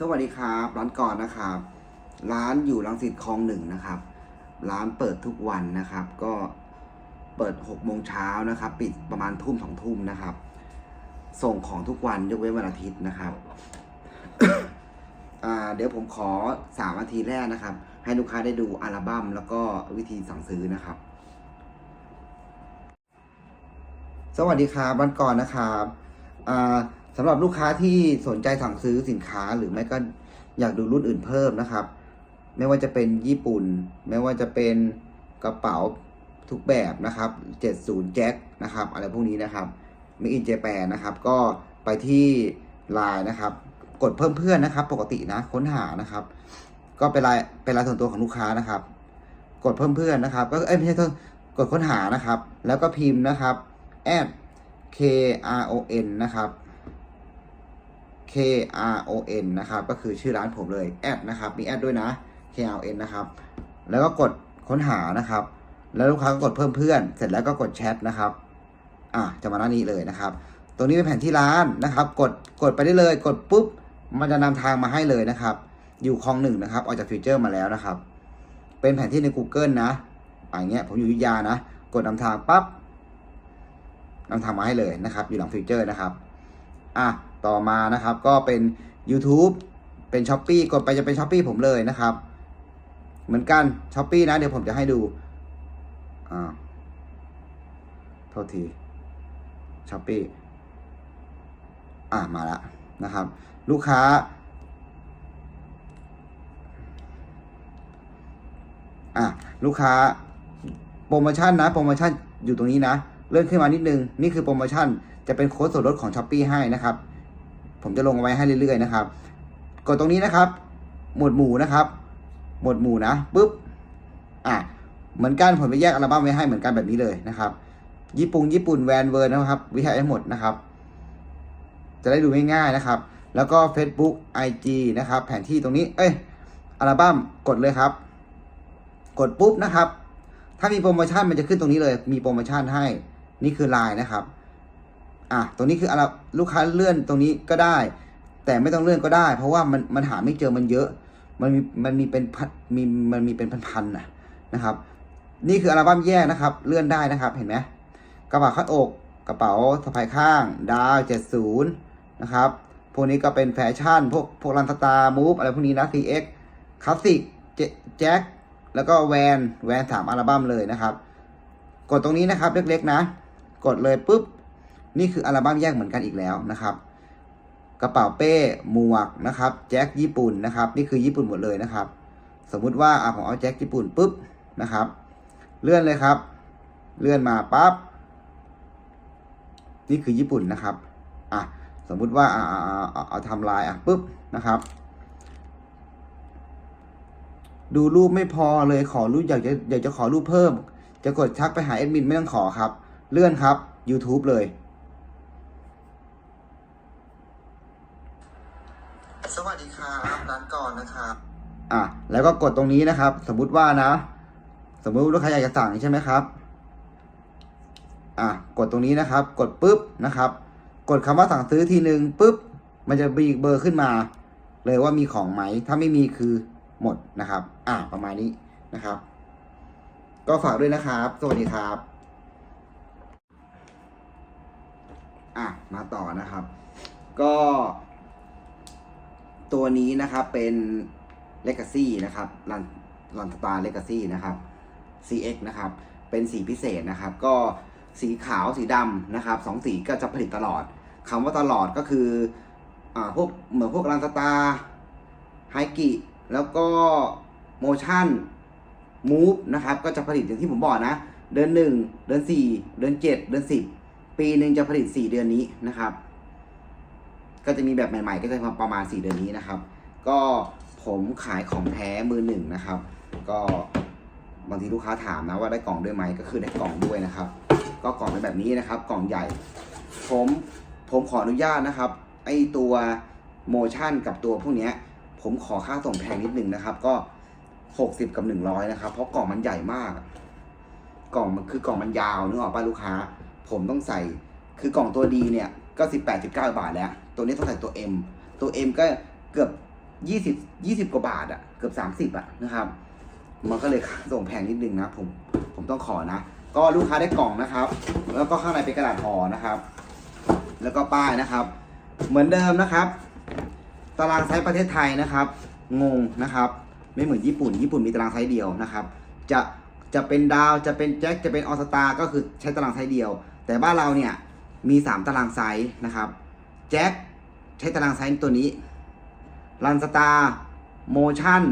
สวัสดีครับ ร้านก่อนนะครับ ร้านอยู่รังสิตคลองหนึ่งนะครับ ร้านเปิดทุกวันนะครับ ก็เปิดหกโมงเช้านะครับ ปิดประมาณทุ่มสองทุ่มนะครับ ส่งของทุกวันยกเว้นวันอาทิตย์นะครับเดี๋ยวผมขอสามนาทีแรกนะครับ ให้ลูกค้าได้ดูอัลบั้มแล้วก็วิธีสั่งซื้อนะครับ สวัสดีครับวันก่อนนะครับอ่า สำหรับลูกค้าที่สนใจสั่งซื้อสินค้าหรือไม่ก็อยากดูรุ่นอื่นเพิ่มนะครับ ไม่ว่าจะเป็นญี่ปุ่น ไม่ว่าจะเป็นกระเป๋าทุกแบบนะครับ 70แจ็คนะครับ อะไรพวกนี้นะครับมิอินเจแปนนะครับ ก็ไปที่ไลน์นะครับ กดเพิ่มเพื่อนนะครับ ปกตินะค้นหานะครับ ก็เป็นไลน์เป็นไลน์ส่วนตัวของลูกค้านะครับ กดเพิ่มเพื่อนนะครับ ก็เอ้ยไม่ใช่โทษกดค้นหานะครับ แล้วก็พิมพ์นะครับ at k r o n นะครับ r o n นะครับ ก็คือชื่อร้านผมเลยแอดนะครับ มีแอดด้วยนะ k r o n นะครับ แล้วก็กดค้นหานะครับ แล้วลูกค้าก็กดเพิ่มเพื่อน เสร็จแล้วก็กดแชทนะครับ อะ จะมาหน้านี้เลยนะครับ ตรงนี้เป็นแผนที่ร้านนะครับ กด กดไปได้เลย กดปุ๊บ มันจะนำทางมาให้เลยนะครับ อยู่คลองหนึ่งนะครับ ออกจากฟิวเจอร์มาแล้วนะครับ เป็นแผนที่ใน Google นะอย่างเงี้ย ผมอยู่ยุธยานะ กดนำทางปั๊บนำทางมาให้เลยนะครับ อยู่หลังฟิวเจอร์นะครับ อะ ต่อมานะครับก็เป็น YouTube เป็น s h อ p e e กดไปจะเป็น s h อ p e e ผมเลยนะครับ เหมือนกัน s h อ p e e นะ เดี๋ยวผมจะให้ดูอ่าโทษที s h อ p e e อะมาแล้วนะครับ ลูกค้า อะลูกค้าโปรโมชั่นนะ โปรโมชั่นอยู่ตรงนี้นะ เลื่อนขึ้นมานิดนึง นี่คือโปรโมชั่นจะเป็นโค้ดส่วนลดของ s h อ p e e ให้นะครับ ผมจะลงเอาไว้ให้เรื่อยๆนะครับ กดตรงนี้นะครับ หมวดหมู่นะครับ หมวดหมู่นะปุ๊บอะเหมือนกันผมไปแยกอัลบั้มไว้ให้เหมือนกันแบบนี้เลยนะครับ ญี่ปุ่นญี่ปุ่นแวนเวิร์นะครับ วิทยาให้หมดนะครับ จะได้ดูง่ายๆนะครับ แล้วก็ Facebook IG นะครับ แผนที่ตรงนี้ เอ้ยอัลบั้มกดเลยครับ กดปุ๊บนะครับ ถ้ามีโปรโมชั่นมันจะขึ้นตรงนี้เลย มีโปรโมชั่นให้ นี่คือไลน์นะครับ อะตรงนี้คืออะไรลูกค้าเลื่อนตรงนี้ก็ได้ แต่ไม่ต้องเลื่อนก็ได้ เพราะว่ามันมันหาไม่เจอมันเยอะ มันมีมันมีเป็นพันมีมันมีเป็นพันๆนะนะครับ นี่คืออัลบั้มแยกนะครับ เลื่อนได้นะครับเห็นไหมกระเป๋าคาดอกกระเป๋าสะพายข้าง ดาวเจ็ดศูนย์นะครับพวกนี้ก็เป็นแฟชั่น พวกพวกรันสตาร์มูฟอะไรพวกนี้นะ CX คลาสสิกแจ็คแล้วก็แวนแวนสามอัลบั้มเลยนะครับ กดตรงนี้นะครับเล็กๆนะ กดเลยปุ๊บ นี่คืออัลบั้มแยกเหมือนกันอีกแล้วนะครับ กระเป๋าเป้หมวกนะครับ แจ็คญี่ปุ่นนะครับ นี่คือญี่ปุ่นหมดเลยนะครับ สมมุติว่าอะผมเอาแจ็คญี่ปุ่นปุ๊บนะครับ เลื่อนเลยครับ เลื่อนมาปั๊บนี่คือญี่ปุ่นนะครับอะสมมุติว่าอ่าอ่าอ่าเอาเอาทำลายอะปุ๊บนะครับ ดูรูปไม่พอเลยขอรูปอยากจะอยากจะขอรูปเพิ่ม จะกดทักไปหาแอดมินไม่ต้องขอครับ เลื่อนครับ YouTube เลย สวัสดีครับร้านก่อนนะครับ อะแล้วก็กดตรงนี้นะครับ สมมุติว่านะ สมมุติลูกค้าอยากจะสั่งใช่ไหมครับอะกดตรงนี้นะครับ กดปุ๊บนะครับ กดคำว่าสั่งซื้อทีหนึ่งปุ๊บมันจะมีเบอร์ขึ้นมา เลยว่ามีของไหม ถ้าไม่มีคือหมดนะครับ อะประมาณนี้นะครับ ก็ฝากด้วยนะครับ สวัสดีครับ อะมาต่อนะครับ ก็ ตัวนี้นะครับเป็น Legacy นะครับรันรันสตาร์ Legacy นะครับ CX นะครับ เป็นสีพิเศษนะครับ ก็สีขาวสีดำนะครับสองสีก็จะผลิตตลอดคำว่าตลอดก็คืออ่าพวกเหมือนพวกรันสตาร์ไฮกิแล้วก็โมชั่นมูฟนะครับก็จะผลิตอย่างที่ผมบอกนะ เดือนหนึ่งเดือนสี่เดือนเจ็ดเดือนสิบปีหนึ่งจะผลิตสี่เดือนนี้นะครับ ก็จะมีแบบใหม่ ๆ ก็จะประมาณ4เดือนนี้นะครับ ก็ ผมขายของแท้มือหนึ่งนะครับ ก็บางทีลูกค้าถามนะว่าได้กล่องด้วยไหมก็คือได้กล่องด้วยนะครับ ก็กล่องเป็นแบบนี้นะครับ กล่องใหญ่ ผมผมขออนุญาตนะครับไอตัวโมชั่นกับตัวพวกนี้ผมขอค่าส่งแพงนิดนึงนะครับ ก็ 60 กับ 100 นะครับ เพราะกล่องมันใหญ่มาก กล่องมันคือกล่องมันยาวนึกออกป่ะลูกค้า ผมต้องใส่คือกล่องตัวดีเนี่ยก็ 18 19 บาทแล้ว ตัวนี้ต้องใส่ตัว M ตัว M ก็เกือบ ยี่สิบยี่สิบกว่าบาทอะเกือบสามสิบอะนะครับ มันก็เลยส่งแพงนิดนึงนะผมผมต้องขอนะ ก็ลูกค้าได้กล่องนะครับ แล้วก็ข้างในเป็นกระดาษห่อนะครับ แล้วก็ป้ายนะครับ เหมือนเดิมนะครับ ตารางไซส์ประเทศไทยนะครับ งงนะครับ ไม่เหมือนญี่ปุ่น ญี่ปุ่นมีตารางไซส์เดียวนะครับ จะจะเป็นดาวจะเป็นแจ็คจะเป็นออสตาก็คือใช้ตารางไซส์เดียว แต่บ้านเราเนี่ยมี 3 ตารางไซส์นะครับแจ็คใช้ตารางไซส์ตัวนี้ รันสตาร์โมชั่น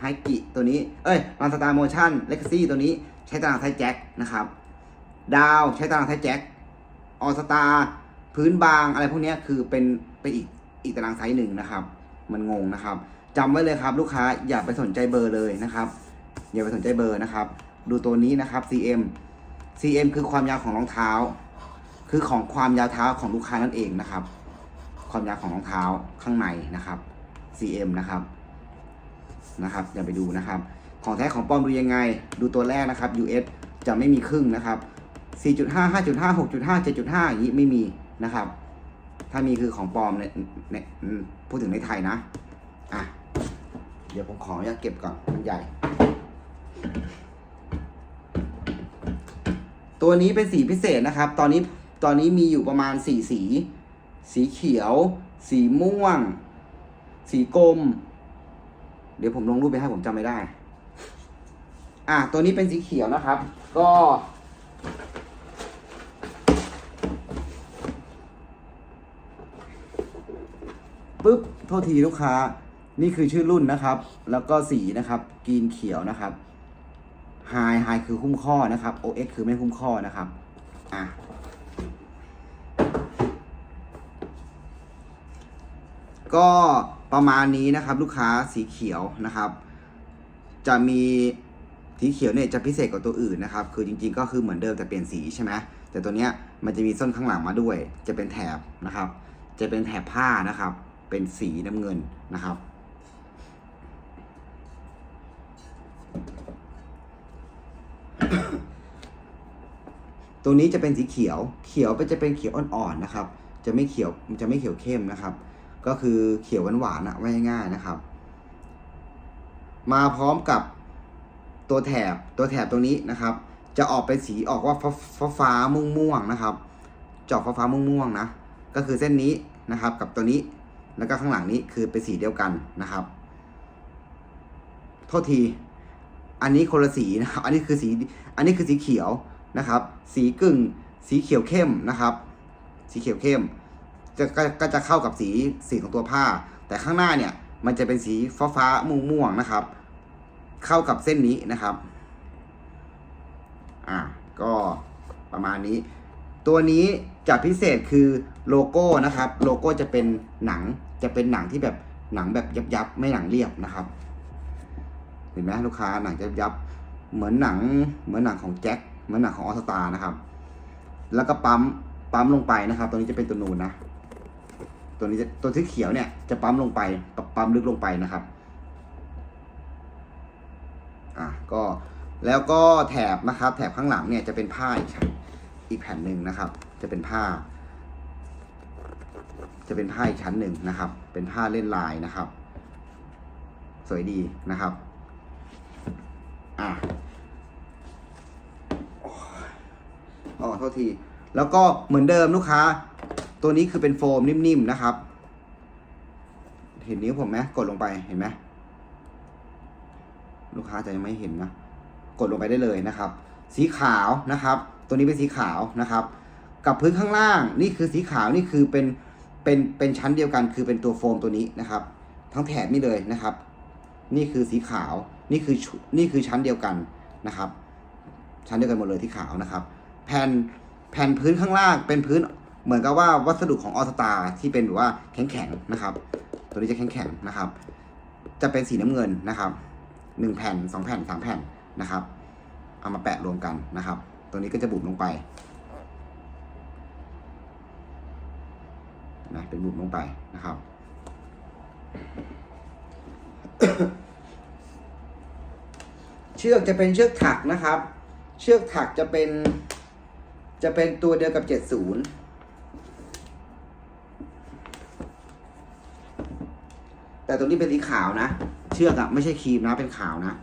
ไฮกิตัวนี้ เอ้ยรันสตาร์โมชั่นเลกซี่ตัวนี้ใช้ตารางไซส์แจ็คนะครับ ดาวใช้ตารางไซส์แจ็คออสตาพื้นบางอะไรพวกนี้คือเป็นเป็นอีกอีกตารางไซส์หนึ่งนะครับ มันงงนะครับจำไว้เลยครับ ลูกค้าอย่าไปสนใจเบอร์เลยนะครับ อย่าไปสนใจเบอร์นะครับ ดูตัวนี้นะครับ CM CM คือความยาวของรองเท้า คือของความยาวเท้าของลูกค้านั่นเองนะครับ ความยาวของรองเท้าข้างในนะครับ CM นะครับนะครับอย่าไปดูนะครับ ของแท้ของปลอมดูยังไง ดูตัวแรกนะครับ US จะไม่มีครึ่งนะครับ 4.5 5.5 6.5 7.5อย่างนี้ไม่มีนะครับ ถ้ามีคือของปลอมในในอืมพูดถึงในไทยนะอะเดี๋ยวผมขออนุญาตเก็บก่อนมันใหญ่ ตัวนี้เป็นสีพิเศษนะครับ ตอนนี้ตอนนี้มีอยู่ประมาณสี่สี สีเขียว สีม่วง สีกรมเดี๋ยวผมลงรูปไปให้ผมจำไม่ได้ อะตัวนี้เป็นสีเขียวนะครับ ก็ปุ๊บ โทษทีลูกค้า นี่คือชื่อรุ่นนะครับ แล้วก็สีนะครับกรีนเขียวนะครับไฮไฮคือหุ้มข้อนะครับ OX คือไม่หุ้มข้อนะครับ อะ ก็ประมาณนี้นะครับลูกค้าสีเขียวนะครับ จะมีสีเขียวเนี่ยจะพิเศษกว่าตัวอื่นนะครับ คือจริงๆ ก็คือเหมือนเดิมแต่เปลี่ยนสีใช่ไหมแต่ตัวเนี้ยมันจะมีส้นข้างหลังมาด้วย จะเป็นแถบนะครับ จะเป็นแถบผ้านะครับ เป็นสีน้ำเงินนะครับ ตัวนี้จะเป็นสีเขียว เขียวไปจะเป็นเขียวอ่อนๆนะครับ จะไม่เขียวจะไม่เขียวเข้มนะครับ ก็คือเขียวหวานๆอะไว่าง่ายนะครับ มาพร้อมกับตัวแถบตัวแถบตรงนี้นะครับ จะออกเป็นสีออกว่าฟ้าฟ้าม่วงม่วงๆนะครับจอกฟ้าฟ้าม่วงม่วงๆนะก็คือเส้นนี้นะครับ กับตัวนี้แล้วก็ข้างหลังนี้คือเป็นสีเดียวกันนะครับโทษที อันนี้คนละสีนะครับ อันนี้คือสี อันนี้คือสีเขียวนะครับ สีกึ่ง สีเขียวเข้มนะครับ สีเขียวเข้ม จะก็ก็จะเข้ากับสีสีของตัวผ้า แต่ข้างหน้าเนี่ยมันจะเป็นสีฟ้าฟ้าม่วงม่วงนะครับ เข้ากับเส้นนี้นะครับ อ่าก็ประมาณนี้ ตัวนี้จะพิเศษคือโลโก้นะครับ โลโก้จะเป็นหนังจะเป็นหนังที่แบบหนังแบบยับๆไม่หนังเรียบนะครับ เห็นไหมลูกค้าหนังยับยับเหมือนหนังเหมือนหนังของแจ็คเหมือนหนังของออสตานะครับ แล้วก็ปั๊มปั๊มลงไปนะครับ ตัวนี้จะเป็นตัวนูนนะ ตัวนี้จะตัวที่เขียวเนี่ยจะปั๊มลงไปปั๊มลึกลงไปนะครับอะก็แล้วก็แถบนะครับ แถบข้างหลังเนี่ยจะเป็นผ้าอีกอีกแผ่นหนึ่งนะครับ จะเป็นผ้า จะเป็นผ้าอีกชั้นหนึ่งนะครับ เป็นผ้าเล่นลายนะครับ สวยดีนะครับอะอ๋อโทษที แล้วก็เหมือนเดิมลูกค้า ตัวนี้คือเป็นโฟมนิ่มๆนะครับ เห็นนิ้วผมไหมกดลงไปเห็นไหมลูกค้าจะยังไม่เห็นนะ กดลงไปได้เลยนะครับ สีขาวนะครับ ตัวนี้เป็นสีขาวนะครับ กับพื้นข้างล่างนี่คือสีขาวนี่คือเป็นเป็นเป็นชั้นเดียวกัน คือเป็นตัวโฟมตัวนี้นะครับ ทั้งแถบนี่เลยนะครับ นี่คือสีขาวนี่คือนี่คือชั้นเดียวกันนะครับ ชั้นเดียวกันหมดเลยที่ขาวนะครับ แผ่นแผ่นพื้นข้างล่างเป็นพื้น เหมือนกับว่าวัสดุของออสตาที่เป็นแบบว่าแข็งแข็งๆนะครับ ตัวนี้จะแข็งแข็งๆนะครับ จะเป็นสีน้ำเงินนะครับหนึ่งแผ่นสองแผ่นสามแผ่นนะครับ เอามาแปะรวมกันนะครับ ตัวนี้ก็จะบุบลงไปนะเป็นบุบลงไปนะครับเชือกจะเป็นเชือกถักนะครับ เชือกถักจะเป็น จะเป็นตัวเดียวกับ 70 ต่ตัวนี้เป็นสีขาวนะ เชือกอะไม่ใช่ครีมนะเป็นขาวนะ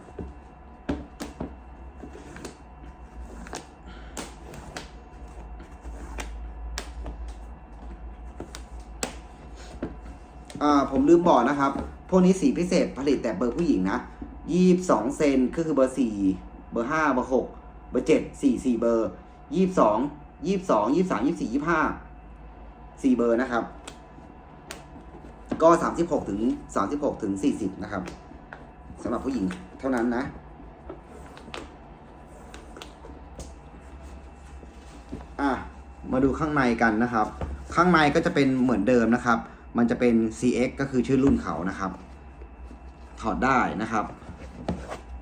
อ่าผมลืมบอกนะครับ พวกนี้สีพิเศษผลิตแต่เบอร์ผู้หญิงนะยี่สองเซนก็คือเบอร์สี่เบอร์ห้าเบอร์หกเบอร์เจ็ดสี่สี่เบอร์ยี่สองยี่สองยี่สามยี่สี่ยี่ห้าสี่เบอร์นะครับ ก็สามสิบหกถึงสามสิบหกถึงสี่สิบนะครับสำหรับผู้หญิงเท่านั้นนะ อะ มาดูข้างในกันนะครับ ข้างในก็จะเป็นเหมือนเดิมนะครับ มันจะเป็น CX ก็คือชื่อรุ่นเขานะครับ ถอดได้นะครับ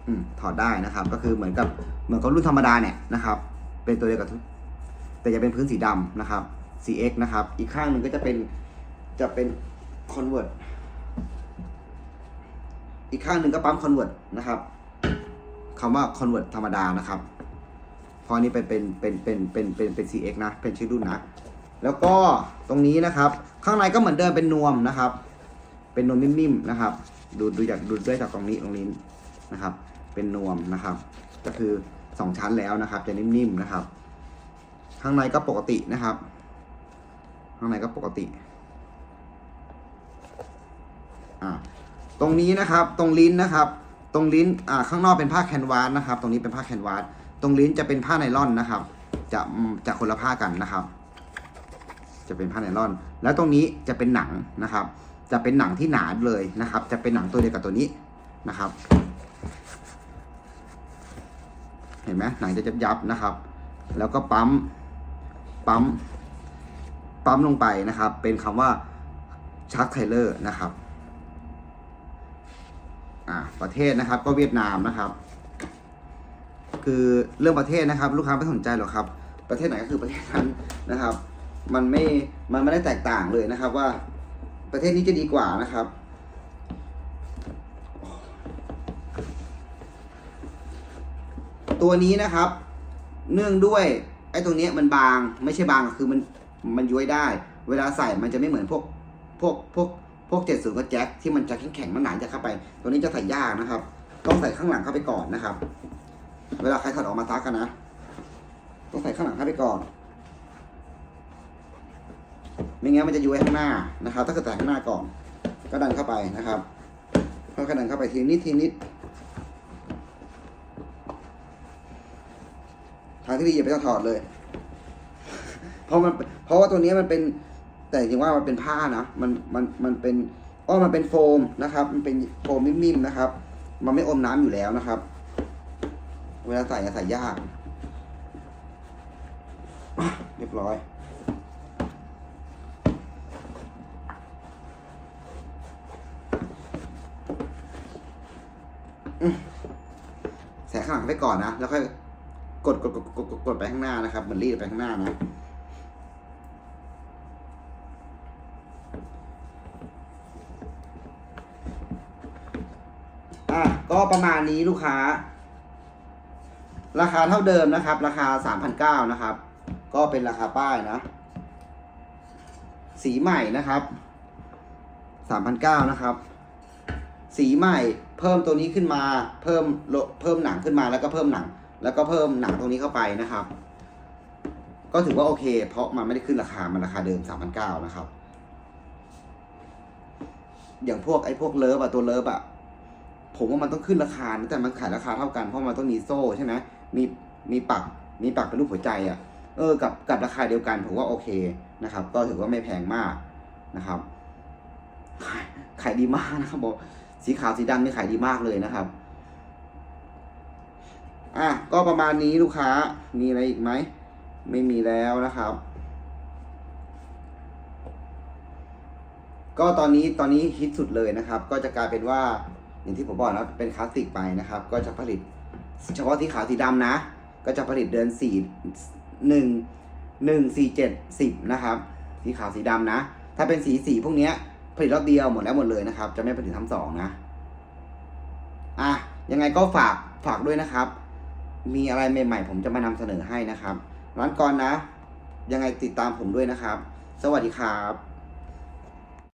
อืมถอดได้นะครับ ก็คือเหมือนกับเหมือนกับรุ่นธรรมดาเนี่ยนะครับ เป็นตัวเดียวกับแต่จะเป็นพื้นสีดำนะครับ CX นะครับ อีกข้างหนึ่งก็จะเป็นจะเป็น Convert อีกข้างหนึ่งก็ปั๊ม Convert นะครับคำว่า Convert ธรรมดานะครับพอนี้เป็นเป็นเป็นเป็นเป็นเป็นเป็น CX นะ เป็นชื่อรุ่นนะ แล้วก็ตรงนี้นะครับ ข้างในก็เหมือนเดิมเป็นนวมนะครับ เป็นนวมนิ่มๆนะครับ ดูดูจากดูด้วยจากตรงนี้ตรงนี้นะครับ เป็นนวมนะครับ ก็คือสองชั้นแล้วนะครับ จะนิ่มๆนะครับ ข้างในก็ปกตินะครับ ข้างในก็ปกติ อ่าตรงนี้นะครับตรงลิ้นนะครับ ตรงลิ้นอ่าข้างนอกเป็นผ้าแคนวาสนะครับ ตรงนี้เป็นผ้าแคนวาสตรงลิ้นจะเป็นผ้าไนล่อนนะครับ จะจะคนละผ้ากันนะครับ จะเป็นผ้าไนล่อน แล้วตรงนี้จะเป็นหนังนะครับ จะเป็นหนังที่หนาเลยนะครับ จะเป็นหนังตัวเดียวกับตัวนี้นะครับ เห็นไหมหนังจะยับยับๆนะครับ แล้วก็ปั๊มปั๊มปั๊มลงไปนะครับ เป็นคำว่าชักไทเลอร์นะครับ อ่าประเทศนะครับ ก็เวียดนามนะครับ คือเรื่องประเทศนะครับ ลูกค้าไม่สนใจหรอกครับ ประเทศไหนก็คือประเทศนั้นนะครับ มันไม่มันไม่ได้แตกต่างเลยนะครับ ว่าประเทศนี้จะดีกว่านะครับตัวนี้นะครับ เนื่องด้วยไอ้ตรงนี้มันบางไม่ใช่บางคือมันมันย้วยได้ เวลาใส่มันจะไม่เหมือนพวกพวกพวก วกเจ็ดศูนย์กับแจ็คที่มันจะแข็งแข็งๆมันหนาจะเข้าไป ตัวนี้จะใส่ยากนะครับ ต้องใส่ข้างหลังเข้าไปก่อนนะครับ เวลาใครถอดออกมาซักกันนะ ต้องใส่ข้างหลังเข้าไปก่อน ไม่งั้นมันจะย้วยข้างหน้านะครับ ถ้าเกิดใส่ข้างหน้าก่อน ก็ดันเข้าไปนะครับค่อยๆดันเข้าไปทีนิดทีนิดทางที่ดีอย่าไปถอดเลย เพราะมัน เพราะว่าตัวนี้มันเป็น แต่จริงๆว่ามันเป็นผ้านะมันมันมันเป็นอ้อมันเป็นโฟมนะครับ มันเป็นโฟมนิ่มๆนะครับ มันไม่อมน้ำอยู่แล้วนะครับ เวลาใส่อะใส่ยากเรียบร้อยแสข้างหลังไปก่อนนะ แล้วค่อยกดกดกดกดกดไปข้างหน้านะครับ เหมือนรีดไปข้างหน้านะ ก็ประมาณนี้ลูกค้า ราคาเท่าเดิมนะครับ ราคาสามพันเก้านะครับ ก็เป็นราคาป้ายนะ สีใหม่นะครับสามพันเก้านะครับ สีใหม่เพิ่มตัวนี้ขึ้นมา เพิ่มเพิ่มหนังขึ้นมาแล้วก็เพิ่มหนัง แล้วก็เพิ่มหนังตรงนี้เข้าไปนะครับ ก็ถือว่าโอเค เพราะมันไม่ได้ขึ้นราคา มันราคาเดิมสามพันเก้านะครับอย่างพวกไอ้พวกเลิฟอะตัวเลิฟอะ ผมว่ามันต้องขึ้นราคานะแต่มันขายราคาเท่ากันเพราะมันต้องมีโซ่ใช่ไหมมีมีปักมีปักเป็นรูปหัวใจอะเออกับกับราคาเดียวกันผมว่าโอเคนะครับ ก็ถือว่าไม่แพงมากนะครับขายขายดีมากนะครับบอกสีขาวสีดำนี่ขายดีมากเลยนะครับ อะก็ประมาณนี้ลูกค้ามีอะไรอีกไหมไม่มีแล้วนะครับ ก็ตอนนี้ตอนนี้ฮิตสุดเลยนะครับ ก็จะกลายเป็นว่า อย่างที่ผมบอกนะเป็นคลาสสิกไปนะครับ ก็จะผลิต เฉพาะสีขาวสีดำนะ ก็จะผลิตเดือนสี่หนึ่งหนึ่งสี่เจ็ดสิบนะครับสีขาวสีดำนะ ถ้าเป็นสีสีพวกนี้ผลิตรอบเดียวหมดแล้วหมดเลยนะครับ จะไม่ผลิตทั้งสองนะอะยังไงก็ฝากฝากด้วยนะครับ มีอะไรใหม่ๆ ผมจะมานำเสนอให้นะครับร้านก่อนนะ ยังไงติดตามผมด้วยนะครับ สวัสดีครับ